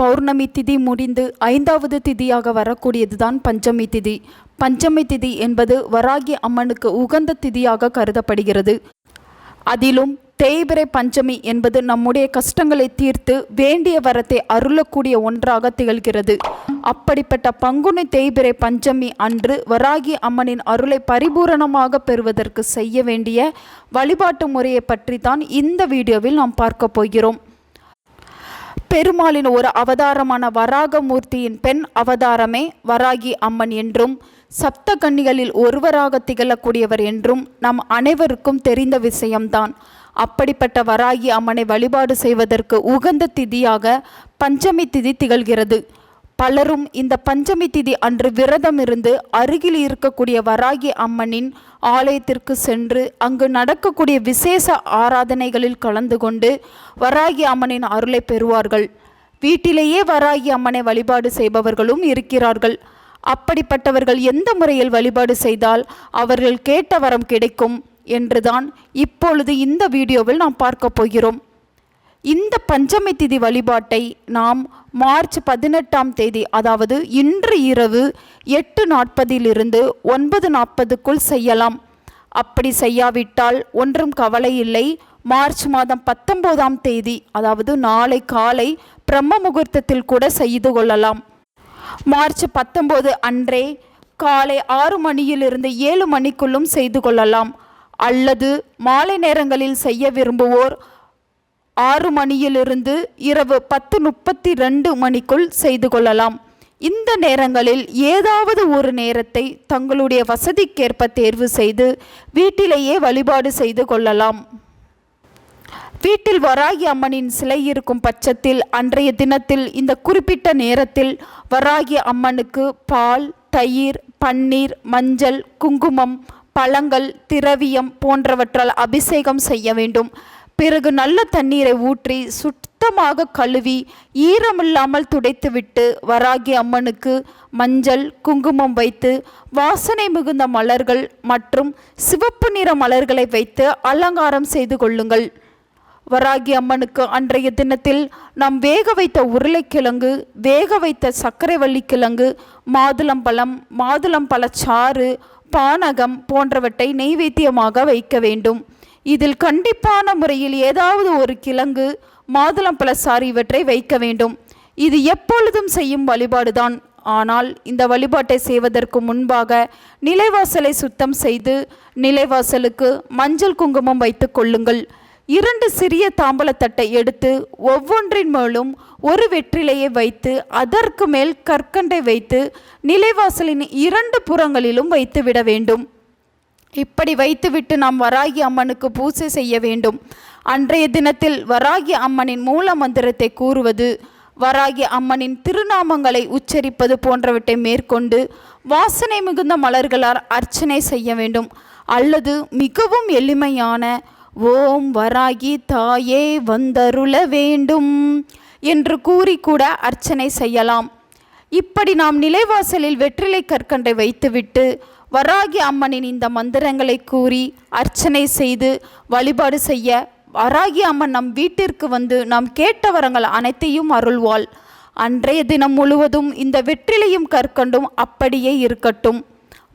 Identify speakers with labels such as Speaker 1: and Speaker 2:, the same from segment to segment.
Speaker 1: பௌர்ணமி திதி முடிந்து ஐந்தாவது திதியாக வரக்கூடியதுதான் பஞ்சமி திதி. பஞ்சமி திதி என்பது வராகி அம்மனுக்கு உகந்த திதியாக கருதப்படுகிறது. அதிலும் தேய்பிறை பஞ்சமி என்பது நம்முடைய கஷ்டங்களை தீர்த்து வேண்டிய வரத்தை அருளக்கூடிய ஒன்றாக திகழ்கிறது. அப்படிப்பட்ட பங்குனி தேய்பிரை பஞ்சமி அன்று வராகி அம்மனின் அருளை பரிபூரணமாக பெறுவதற்கு செய்ய வேண்டிய வழிபாட்டு முறையை பற்றி தான் இந்த வீடியோவில் நாம் பார்க்க போகிறோம். பெருமாளின் ஒரு அவதாரமான வராகமூர்த்தியின் பெண் அவதாரமே வராகி அம்மன் என்றும் சப்த கன்னிகளில் ஒருவராக திகழக்கூடியவர் என்றும் நம் அனைவருக்கும் தெரிந்த விஷயம்தான். அப்படிப்பட்ட வராகி அம்மனை வழிபாடு செய்வதற்கு உகந்த திதியாக பஞ்சமி திதி திகழ்கிறது. பலரும் இந்த பஞ்சமி திதி அன்று விரதம் இருந்து அருகில் இருக்கக்கூடிய வராகி அம்மனின் ஆலயத்திற்கு சென்று அங்கு நடக்கக்கூடிய விசேஷ ஆராதனைகளில் கலந்து கொண்டு வராகி அம்மனின் அருளை பெறுவார்கள். வீட்டிலேயே வராகி அம்மனை வழிபாடு செய்பவர்களும் இருக்கிறார்கள். அப்படிப்பட்டவர்கள் எந்த முறையில் வழிபாடு செய்தால் அவர்கள் கேட்ட வரம் கிடைக்கும் என்றுதான் இப்பொழுது இந்த வீடியோவில் நாம் பார்க்க போகிறோம். இந்த பஞ்சமி திதி வழிபாட்டை நாம் மார்ச் பதினெட்டாம் தேதி அதாவது இன்று இரவு எட்டு நாற்பதிலிருந்து ஒன்பது நாற்பதுக்குள் செய்யலாம். அப்படி செய்யாவிட்டால் ஒன்றும் கவலை இல்லை. மார்ச் மாதம் பத்தொம்போதாம் தேதி அதாவது நாளை காலை பிரம்ம முகூர்த்தத்தில் கூட செய்து கொள்ளலாம். மார்ச் பத்தொம்போது அன்றே காலை ஆறு மணியிலிருந்து ஏழு மணிக்குள்ளும் செய்து கொள்ளலாம். அல்லது மாலை நேரங்களில் செய்ய விரும்புவோர் ஆறு மணியிலிருந்து இரவு பத்து முப்பத்தி ரெண்டு மணிக்குள் செய்து கொள்ளலாம். இந்த நேரங்களில் ஏதாவது ஒரு நேரத்தை தங்களுடைய வசதிக்கேற்ப தேர்வு செய்து வீட்டிலேயே வழிபாடு செய்து கொள்ளலாம். வீட்டில் வராகி அம்மனின் சிலை இருக்கும் பட்சத்தில் அன்றைய தினத்தில் இந்த குறிப்பிட்ட நேரத்தில் வராகி அம்மனுக்கு பால் தயிர் பன்னீர் மஞ்சள் குங்குமம் பழங்கள் திரவியம் போன்றவற்றால் அபிஷேகம் செய்ய வேண்டும். பிறகு நல்ல தண்ணீரை ஊற்றி சுத்தமாக கழுவி ஈரமில்லாமல் துடைத்துவிட்டு வராகி அம்மனுக்கு மஞ்சள் குங்குமம் வைத்து வாசனை மிகுந்த மலர்கள் மற்றும் சிவப்பு நிற மலர்களை வைத்து அலங்காரம் செய்து கொள்ளுங்கள். வராகி அம்மனுக்கு அன்றைய தினத்தில் நாம் வேக வைத்த உருளைக்கிழங்கு வேக வைத்த சர்க்கரைவள்ளி கிழங்கு மாதுளம்பழம் மாதுளம்பழச்சாறு பானகம் போன்றவற்றை நெய்வேத்தியமாக வைக்க வேண்டும். இதில் கண்டிப்பான முறையில் ஏதாவது ஒரு கிழங்கு மாதுளம்பழச்சாறு இவற்றை வைக்க வேண்டும். இது எப்பொழுதும் செய்யும் வழிபாடுதான். ஆனால் இந்த வழிபாட்டை செய்வதற்கு முன்பாக நிலைவாசலை சுத்தம் செய்து நிலைவாசலுக்கு மஞ்சள் குங்குமம் வைத்து கொள்ளுங்கள். இரண்டு சிறிய தாம்பலத்தட்டை எடுத்து ஒவ்வொன்றின் மேலும் ஒரு வெற்றிலையை வைத்து அதற்கு மேல் கற்கண்டை வைத்து நிலைவாசலின் இரண்டு புறங்களிலும் வைத்து விட வேண்டும். இப்படி வைத்துவிட்டு நாம் வராகி அம்மனுக்கு பூஜை செய்ய வேண்டும். அன்றைய தினத்தில் வராகி அம்மனின் மூல மந்திரத்தை கூறுவது வராகி அம்மனின் திருநாமங்களை உச்சரிப்பது போன்றவற்றை மேற்கொண்டு வாசனை மிகுந்த மலர்களால் அர்ச்சனை செய்ய வேண்டும். அல்லது மிகவும் எளிமையான ஓம் வராகி தாயே வந்தருள வேண்டும் என்று கூறி கூட அர்ச்சனை செய்யலாம். இப்படி நாம் நிலைவாசலில் வெற்றிலை கற்கண்டை வைத்துவிட்டு வராகி அம்மனின் இந்த மந்திரங்களை கூறி அர்ச்சனை செய்து வழிபாடு செய்ய வராகி அம்மன் நம் வீட்டிற்கு வந்து நாம் கேட்ட வரங்கள் அனைத்தையும் அருள்வாள். அன்றைய தினம் முழுவதும் இந்த வெற்றிலையும் கற்கண்டும் அப்படியே இருக்கட்டும்.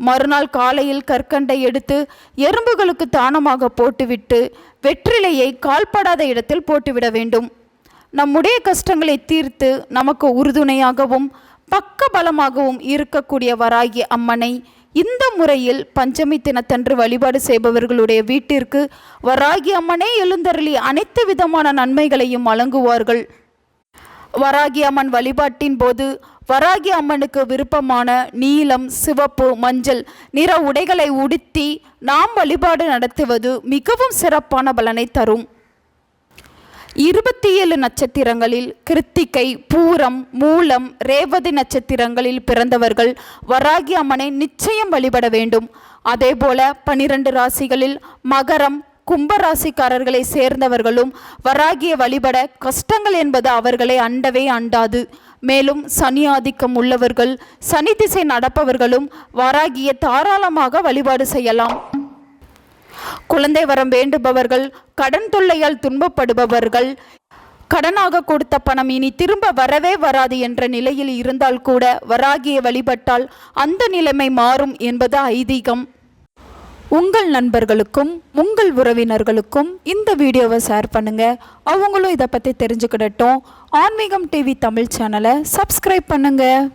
Speaker 1: மறுநாள் காலையில் கற்கண்டை எடுத்து எறும்புகளுக்கு தானமாக போட்டுவிட்டு வெற்றிலையை கால்படாத இடத்தில் போட்டுவிட வேண்டும். நம்முடைய கஷ்டங்களை தீர்த்து நமக்கு உறுதுணையாகவும் பக்க பலமாகவும் இருக்கக்கூடிய வராகி அம்மனை இந்த முறையில் பஞ்சமி தினத்தன்று வழிபாடு செய்பவர்களுடைய வீட்டிற்கு வராகி அம்மனே எழுந்தருளி அனைத்து விதமான நன்மைகளையும் வழங்குவார்கள். வராகி அம்மன் வழிபாட்டின் போது வராகி அம்மனுக்கு விருப்பமான நீலம் சிவப்பு மஞ்சள் நிற உடைகளை உடுத்தி நாம் வழிபாடு நடத்துவது மிகவும் சிறப்பான பலனை தரும். இருபத்தி ஏழு நட்சத்திரங்களில் கிருத்திகை பூரம் மூலம் ரேவதி நட்சத்திரங்களில் பிறந்தவர்கள் வராகி அம்மனை நிச்சயம் வழிபட வேண்டும். அதேபோல பனிரெண்டு ராசிகளில் மகரம் கும்பராசிக்காரர்களை சேர்ந்தவர்களும் வராகிய வழிபட கஷ்டங்கள் என்பது அவர்களை அண்டவே அண்டாது. மேலும் சனி ஆதிக்கம் உள்ளவர்கள் சனி திசை நடப்பவர்களும் வராகிய தாராளமாக வழிபாடு செய்யலாம். குழந்தை வரம் வேண்டுபவர்கள் கடன் தொல்லையால் துன்பப்படுபவர்கள் கடனாக கொடுத்த பணம் இனி திரும்ப வரவே வராது என்ற நிலையில் இருந்தால் கூட வராகிய வழிபட்டால் அந்த நிலைமை மாறும் என்பது ஐதீகம். உங்கள் நண்பர்களுக்கும் உங்கள் உறவினர்களுக்கும் இந்த வீடியோவை ஷேர் பண்ணுங்க. அவங்களும் இதை பற்றி தெரிஞ்சுக்கிடட்டும். ஆன்மீகம் டிவி தமிழ் சேனலை சப்ஸ்கிரைப் பண்ணுங்கள்